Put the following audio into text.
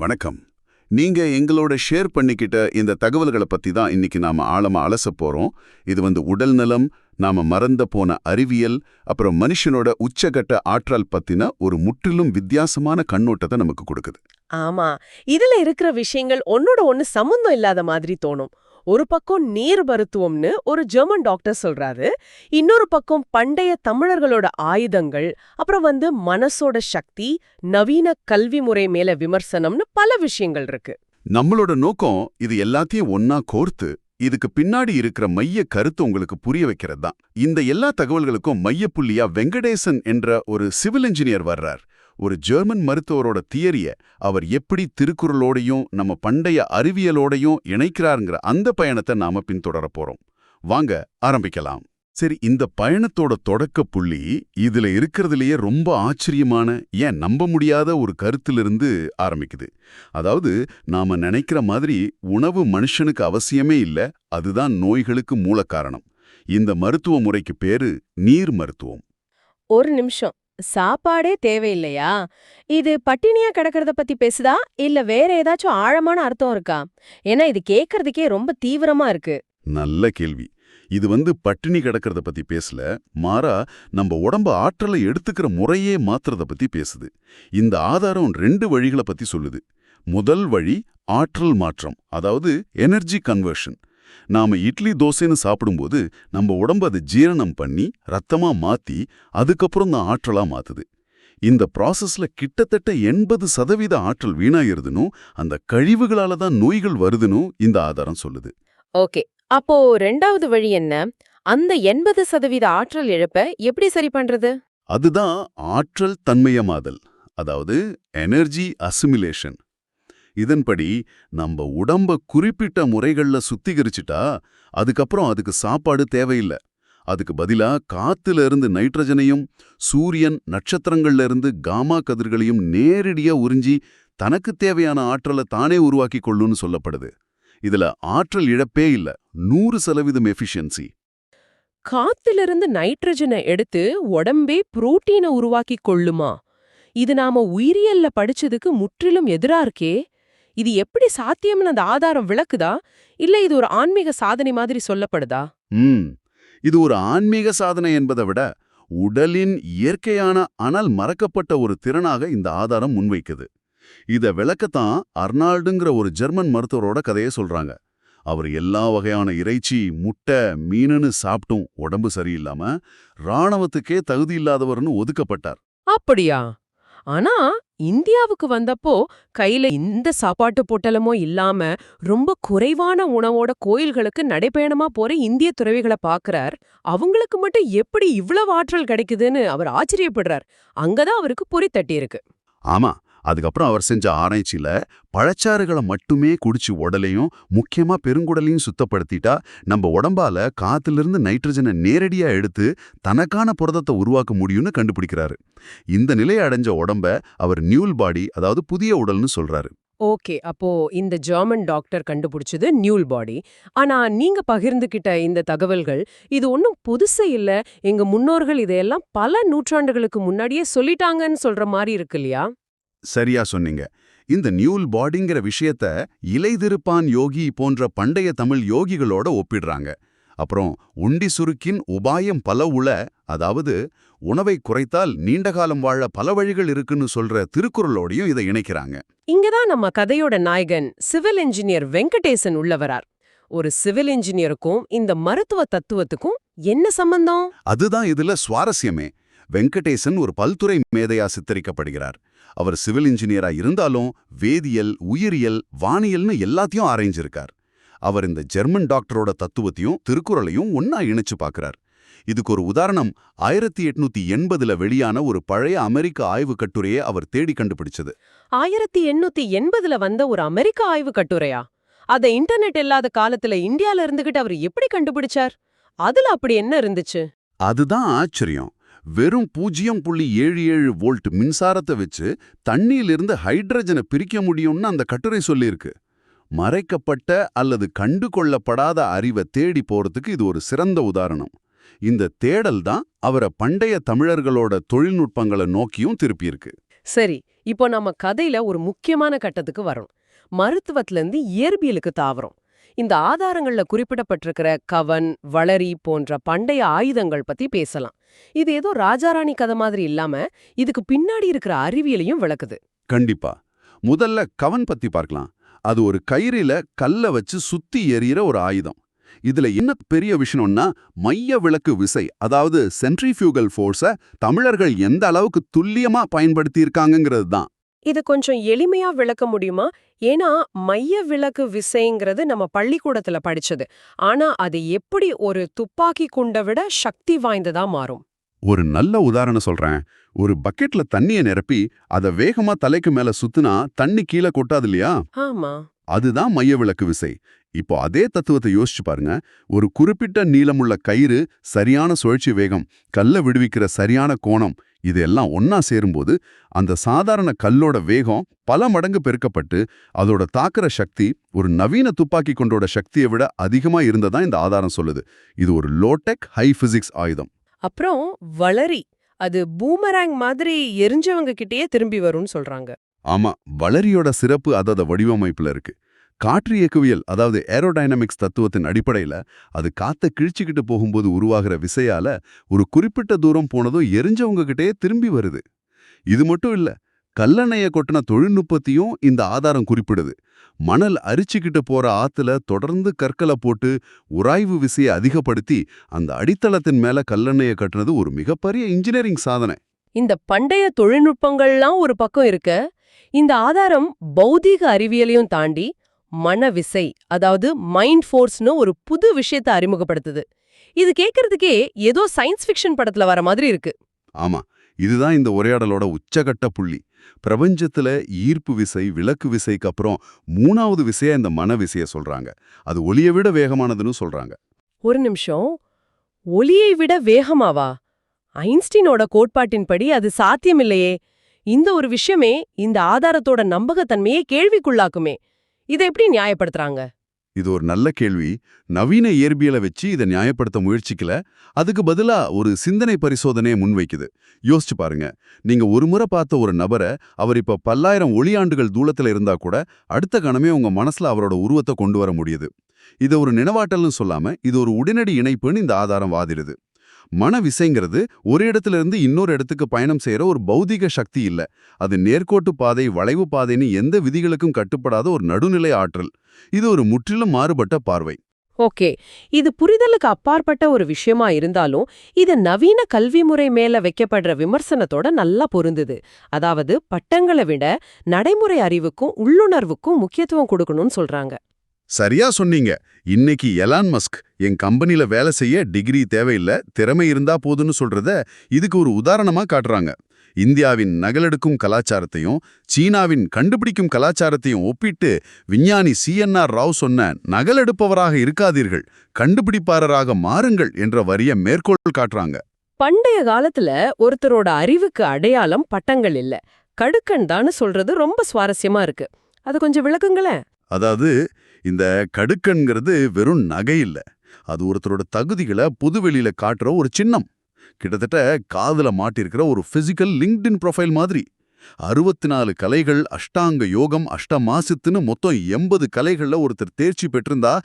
வணக்கம். நீங்க எங்களோட ஷேர் பண்ணிக்கிட்ட இந்த தகவல்களை பத்தி தான் இன்னைக்கு நாம ஆழமா அலச போறோம். இது வந்து உடல் நலம் நாம மறந்த போன அறிவியல் அப்புறம் மனுஷனோட உச்சகட்ட ஆற்றல் பத்தின ஒரு முற்றிலும் வித்தியாசமான கண்ணோட்டத்தை நமக்கு கொடுக்குது. ஆமா. இதுல இருக்கிற விஷயங்கள் ஒன்னோட ஒண்ணு சம்பந்தம் இல்லாத மாதிரி தோணும். ஒரு பக்கம் நீர் மருத்துவம்னு ஒரு ஜெர்மன் டாக்டர் சொல்றாரு. இன்னொரு பக்கம் பண்டைய தமிழர்களோட ஆயுதங்கள் அப்புறம் வந்து மனசோட சக்தி நவீன கல்வி முறை மேல விமர்சனம்னு பல விஷயங்கள் இருக்கு. நம்மளோட நோக்கம் இது எல்லாத்தையும் ஒன்னா கோர்த்து இதுக்கு பின்னாடி இருக்கிற மைய கருத்து உங்களுக்கு புரிய வைக்கிறது தான் இந்த எல்லா தகவல்களுக்கும் மையப்புள்ளியா வெங்கடேசன் என்ற ஒரு சிவில் இன்ஜினியர் வர்றார். ஒரு ஜெர்மன் மருத்துவரோட தியரிய அவர் எப்படி திருக்குறளோடையும் நம்ம பண்டைய அறிவியலோடையும் இணைக்கிறாருங்கிற அந்த பயணத்தை நாம பின்தொடர போறோம். வாங்க ஆரம்பிக்கலாம். சரி இந்த பயணத்தோட தொடக்க புள்ளி இதுல இருக்கிறதுலயே ரொம்ப ஆச்சரியமான ஏன் நம்ப முடியாத ஒரு கருத்திலிருந்து ஆரம்பிக்குது. அதாவது நாம நினைக்கிற மாதிரி உணவு மனுஷனுக்கு அவசியமே இல்ல அதுதான் நோய்களுக்கு மூல காரணம் இந்த மருத்துவ முறைக்கு பேரு நீர் மருத்துவம். ஒரு நிமிஷம். சாப்பாடே தேவையில்லையா? இது பட்டினியா கிடக்கிறத பத்தி பேசுதா? இல்ல வேற ஏதாச்சும் ஆழமான அர்த்தம் இருக்கா? ஏன்னா இது கேக்குறதுக்கே ரொம்ப தீவிரமா இருக்கு. நல்ல கேள்வி. இது வந்து பட்டினி கிடக்கிறத பத்தி பேசல. மாறா நம்ம உடம்ப ஆற்றலை எடுத்துக்கிற முறையே மாத்துறத பத்தி பேசுது. இந்த ஆதாரம் ரெண்டு வழிகளை பத்தி சொல்லுது. முதல் வழி ஆற்றல் மாற்றம் அதாவது எனர்ஜி கன்வர்ஷன் நாம இட்லி தோசைன்னு சாப்பிடும்போது நம்ம உடம்பு அதை ஜீரணம் பண்ணி ரத்தமா மாத்தி அதுக்கப்புறம் தான் ஆற்றலா மாத்துது. இந்த ப்ராசஸ்ல கிட்டத்தட்ட எண்பது சதவீத ஆற்றல் வீணாயிருதுனும் அந்த கழிவுகளால தான் நோய்கள் வருதுனும் இந்த ஆதாரம் சொல்லுது. ஓகே. அப்போ ரெண்டாவது வழி என்ன? அந்த எண்பது சதவீத ஆற்றல் இழப்ப எப்படி சரி பண்றது? அதுதான் ஆற்றல் தன்மையமாதல் அதாவது எனர்ஜி அசிமிலேஷன் இதன்படி நம்ம உடம்ப குறிப்பிட்ட முறைகள்ல சுத்திகரிச்சிட்டா அதுக்கப்புறம் அதுக்கு சாப்பாடு தேவையில்லை. அதுக்கு பதிலா காத்துல இருந்து நைட்ரஜனையும் சூரியன் நட்சத்திரங்கள்ல இருந்து காமா கதிர்களையும் நேரடியா உறிஞ்சி தனக்கு தேவையான ஆற்றலை தானே உருவாக்கி கொள்ளும்னு சொல்லப்படுது. இதுல ஆற்றல் இழப்பே இல்ல நூறு சதவீதம் எஃபிஷியன்சி. காத்திலிருந்து நைட்ரஜனை எடுத்து உடம்பே புரோட்டீனை உருவாக்கி கொள்ளுமா? இது நாம உயிரியல்ல படிச்சதுக்கு முற்றிலும் எதிரா இருக்கே. இது எப்படி சாத்தியம்னு அந்த ஆதாரம் விளக்குதா? இல்ல இது ஒரு ஆன்மீக சாதனை மாதிரி சொல்லப்படுதா? ம். இது ஒரு ஆன்மீக சாதனை என்பதை விட உடலின் இயற்கையான ஆனால் மறக்கப்பட்ட ஒரு திறனாக இந்த ஆதாரம் முன்வைக்குது. இத விளக்கத்தான் அர்னால்டுங்கிற ஒரு ஜெர்மன் மருத்துவரோட கதையை சொல்றாங்க. அவர் எல்லா வகையான இறைச்சி முட்டை மீனுன்னு சாப்பிட்டும் உடம்பு சரியில்லாம ராணுவத்துக்கே தகுதி இல்லாதவர்னு ஒதுக்கப்பட்டார். அப்படியா? ஆனா இந்தியாவுக்கு வந்தப்போ கையில இந்த சாப்பாட்டு பொட்டலமோ இல்லாம ரொம்ப குறைவான உணவோட கோயில்களுக்கு நடைபயணமா போற இந்திய துறவிகளை பாக்குறார். அவங்களுக்கு மட்டும் எப்படி இவ்வளவு ஆற்றல் கிடைக்குதுன்னு அவர் ஆச்சரியப்படுறார். அங்கதான் அவருக்கு பொறி தட்டி இருக்கு ஆமா அதுக்கப்புறம் அவர் செஞ்ச ஆராய்ச்சியில பழச்சாறுகளை மட்டுமே குடிச்சு உடலையும் முக்கியமா பெருங்குடலையும் சுத்தப்படுத்திட்டா நம்ம உடம்பால காத்திலிருந்து நைட்ரஜனை நேரடியா எடுத்து தனக்கான புரதத்தை உருவாக்க முடியும்னு கண்டுபிடிக்கிறாரு. இந்த நிலையை அடைஞ்ச உடம்ப அவர் நியூல் பாடி அதாவது புதிய உடல்னு சொல்றாரு. ஓகே அப்போ இந்த ஜெர்மன் டாக்டர் கண்டுபிடிச்சது நியூல் பாடி. ஆனா நீங்க பகிர்ந்துகிட்ட இந்த தகவல்கள் இது ஒன்றும் புதுசு இல்ல. எங்க முன்னோர்கள் இதையெல்லாம் பல நூற்றாண்டுகளுக்கு முன்னாடியே சொல்லிட்டாங்கன்னு சொல்ற மாதிரி இருக்கு இல்லையா? சரியா சொன்னீங்க. இந்த நியூல் பாடிங்கிற விஷயத்த இலைதிருப்பான் யோகி போன்ற பண்டைய தமிழ் யோகிகளோட ஒப்பிடுறாங்க. அப்புறம் உண்டி சுருக்கின் உபாயம் பல உள அதாவது உணவை குறைத்தால் நீண்ட காலம் வாழ பல வழிகள் இருக்குன்னு சொல்ற திருக்குறளோடையும் இதை இணைக்கிறாங்க. இங்கதான் நம்ம கதையோட நாயகன் சிவில் இன்ஜினியர் வெங்கடேசன் உள்ளவரார் ஒரு சிவில் இன்ஜினியருக்கும் இந்த மருத்துவ தத்துவத்துக்கும் என்ன சம்பந்தம்? அதுதான் இதுல சுவாரஸ்யமே. வெங்கடேசன் ஒரு பல்துறை மேதையா சித்தரிக்கப்படுகிறார். அவர் சிவில் இன்ஜினியரா இருந்தாலும் வேதியியல் உயிரியல் வானியல்னு எல்லாத்தையும் ஆராய்ஞ்சிருக்கார். அவர் இந்த ஜெர்மன் டாக்டரோட தத்துவத்தையும் திருக்குறளையும் ஒன்னா இணைச்சு பார்க்கறார் இதுக்கு ஒரு உதாரணம் ஆயிரத்தி எட்நூத்தி எண்பதுல வெளியான ஒரு பழைய அமெரிக்க ஆய்வு கட்டுரையை அவர் தேடி கண்டுபிடிச்சது. ஆயிரத்தி எண்ணூத்தி எண்பதுல வந்த ஒரு அமெரிக்க ஆய்வு கட்டுரையா? அத இன்டர்நெட் இல்லாத காலத்துல இந்தியால இருந்துகிட்டு அவர் எப்படி கண்டுபிடிச்சார்? அதுல அப்படி என்ன இருந்துச்சு? அதுதான் ஆச்சரியம். வெறும் பூஜ்ஜியம் புள்ளி ஏழு ஏழு வோல்ட் மின்சாரத்தை வச்சு தண்ணியிலிருந்து ஹைட்ரஜனை பிரிக்க முடியும்னு அந்த கட்டுரை சொல்லியிருக்கு. மறைக்கப்பட்ட அல்லது கண்டு கொள்ளப்படாத அறிவை தேடி போறதுக்கு இது ஒரு சிறந்த உதாரணம். இந்த தேடல் தான் அவரை பண்டைய தமிழர்களோட தொழில்நுட்பங்களை நோக்கியும் திருப்பியிருக்கு. சரி இப்போ நம்ம கதையில ஒரு முக்கியமான கட்டத்துக்கு வரோம் மருத்துவத்துல இருந்து இயற்பியலுக்கு தாவரம் இந்த ஆதாரங்கள்ல குறிப்பிடப்பட்டிருக்கிற கவன் வளரி போன்ற பண்டைய ஆயுதங்கள் பத்தி பேசலாம். இது ஏதோ ராஜாராணி கதை மாதிரி இல்லாம இதுக்கு பின்னாடி இருக்கிற அறிவியலையும் விளக்குது. கண்டிப்பா. முதல்ல கவன் பத்தி பார்க்கலாம். அது ஒரு கயிறில கல்ல வச்சு சுத்தி எறிகிற ஒரு ஆயுதம். இதுல என்ன பெரிய விஷயம்னா மைய விளக்கு விசை அதாவது சென்ட்ரிஃபியூகல் ஃபோர்ஸ தமிழர்கள் எந்த அளவுக்கு துல்லியமா பயன்படுத்தி இருக்காங்கிறது தான். இது கொஞ்சம் எளிமையா விளக்க முடியுமா? ஏன்னா மைய விளக்கு விசைங்கிறது நம்ம பள்ளிக்கூடத்துல படிச்சது. ஆனா அது எப்படி ஒரு துப்பாக்கி குண்டை விட சக்தி வாய்ந்ததா மாறும்? ஒரு நல்ல உதாரணம் சொல்றேன். ஒரு பக்கெட்ல தண்ணிய நிரப்பி அத வேகமா தலைக்கு மேல சுத்துனா தண்ணி கீழே கொட்டாது இல்லையா ஆமா. அதுதான் மைய விளக்கு விசை. இப்போ அதே தத்துவத்தை யோசிச்சு பாருங்க. ஒரு குறிப்பிட்ட நீளமுள்ள கயிறு சரியான சுழற்சி வேகம் கல்ல விடுவிக்கிற சரியான கோணம் இதெல்லாம் ஒன்னா சேரும்போது அந்த சாதாரண கல்லோட வேகம் பல மடங்கு பெருக்கப்பட்டு அதோட தாக்குற சக்தி ஒரு நவீன துப்பாக்கி கொண்டோட சக்தியை விட அதிகமா இருந்ததா இந்த ஆதாரம் சொல்லுது. இது ஒரு லோடெக் ஹை பிசிக்ஸ் ஆயுதம். அப்புறம் வளரி அது பூமராங் மாதிரி எரிஞ்சவங்க கிட்டயே திரும்பி வரும்னு சொல்றாங்க. ஆமா வளரியோட சிறப்பு அதோட வடிவமைப்புல இருக்கு. காற்று இயக்கவியல் அதாவது ஏரோடைனமிக்ஸ் தத்துவத்தின் அடிப்படையில அது காத்த கிழிச்சிக்கிட்டு போகும்போது உருவாகிற விசையால ஒரு குறிப்பிட்ட தூரம் போனதும் எரிஞ்சவங்ககிட்டே திரும்பி வருது. இது மட்டும் இல்ல கல்லணைய கொட்டின தொழில்நுட்பத்தையும் இந்த ஆதாரம் குறிப்பிடுது. மணல் அரிச்சுக்கிட்டு போற ஆத்துல தொடர்ந்து கற்களை போட்டு உராய்வு விசையை அதிகப்படுத்தி அந்த அடித்தளத்தின் மேல கல்லணைய கட்டுனது ஒரு மிகப்பெரிய இன்ஜினியரிங் சாதனை. இந்த பண்டைய தொழில்நுட்பங்கள்லாம் ஒரு பக்கம் இருக்க. இந்த ஆதாரம் பௌதீக அறிவியலையும் தாண்டி மனவிசை அதாவது மைண்ட் ஃபோர்ஸ்னு ஒரு புது விஷயத்தை அறிமுகப்படுத்துது. இது கேட்கறதுக்கே ஏதோ சயின்ஸ் ஃபிக்ஷன் படத்துல வர மாதிரி இருக்கு. ஆமா இதுதான் இந்த உரையாடலோட உச்சகட்ட புள்ளி. பிரபஞ்சத்துல ஈர்ப்பு விசை விளக்கு விசைக்கு அப்புறம் மூணாவது விசையா இந்த மன விசைய சொல்றாங்க. அது ஒளியை விட வேகமானதுன்னு சொல்றாங்க. ஒரு நிமிஷம். ஒலியை விட வேகமாவா? ஐன்ஸ்டீனோட கோட்பாட்டின்படி அது சாத்தியமில்லையே. இந்த ஒரு விஷயமே இந்த ஆதாரத்தோட நம்பகத்தன்மையை கேள்விக்குள்ளாக்குமே. இதை எப்படி நியாயப்படுத்துறாங்க? இது ஒரு நல்ல கேள்வி. நவீன இயற்பியலை வச்சு இதை நியாயப்படுத்த முயற்சிக்கல. அதுக்கு பதிலா ஒரு சிந்தனை பரிசோதனையை முன்வைக்குது. யோசிச்சு பாருங்க. நீங்க ஒரு முறை பார்த்த ஒரு நபரை அவர் இப்ப பல்லாயிரம் ஒளியாண்டுகள் தூளத்துல இருந்தா கூட அடுத்த கணமே உங்க மனசுல அவரோட உருவத்தை கொண்டு வர முடியுது. இதை ஒரு நினைவாட்டல்னு சொல்லாம இது ஒரு உடனடி இணைப்புன்னு இந்த ஆதாரம் வாதிடுது. மன விசைங்கிறது ஒரு இடத்துல இருந்து இன்னொரு இடத்துக்கு பயணம் செய்யற ஒரு பௌதிக சக்தி இல்ல. அது நேர்கோட்டு பாதை வளைவு பாதைன்னு எந்த விதிகளுக்கும் கட்டுப்படாத ஒரு நடுநிலை ஆற்றல். இது ஒரு முற்றிலும் மாறுபட்ட பார்வை. ஓகே. இது புரிதலுக்கு அப்பாற்பட்ட ஒரு விஷயமா இருந்தாலும் இது நவீன கல்வி முறை மேல வைக்கப்படுற விமர்சனத்தோட நல்லா பொருந்துது. அதாவது பட்டங்களை விட நடைமுறை அறிவுக்கும் உள்ளுணர்வுக்கும் முக்கியத்துவம் கொடுக்கணும்னு சொல்றாங்க. சரியா சொன்னீங்க. இன்னைக்கு எலான் மஸ்க் என் கம்பெனில வேலை செய்ய டிகிரி தேவையில்ல திறமை இருந்தா போதுன்னு சொல்றத இதுக்கு ஒரு உதாரணமா காட்டுறாங்க. இந்தியாவின் நகலெடுக்கும் கலாச்சாரத்தையும் சீனாவின் கண்டுபிடிக்கும் கலாச்சாரத்தையும் ஒப்பிட்டு விஞ்ஞானி சிஎன்ஆர் ராவ் சொன்ன நகலெடுப்பவராக இருக்காதீர்கள் கண்டுபிடிப்பாளராக மாறுங்கள் என்ற வரிய மேற்கோள் காட்டுறாங்க. பண்டைய காலத்துல ஒருத்தரோட அறிவுக்கு அடையாளம் பட்டங்கள் இல்ல. கடுக்கன் தான்னு சொல்றது ரொம்ப சுவாரஸ்யமா இருக்கு. அது கொஞ்சம் விளக்குங்களேன். அதாவது இந்த கடுக்கன்கிறது வெறும் நகை இல்ல. அது ஒருத்தரோட தகுதிகளை புதுவெளியில காட்டுற ஒரு சின்னம். கிட்டத்தட்ட காதுல மாட்டிருக்கிற ஒரு பிசிக்கல் லிங்க்டின் ப்ரொஃபைல் மாதிரி. அறுபத்தி நாலு கலைகள் அஷ்டாங்க யோகம் அஷ்டமாசத்துன்னு மொத்தம் எண்பது கலைகள்ல ஒருத்தர் தேர்ச்சி பெற்றிருந்தா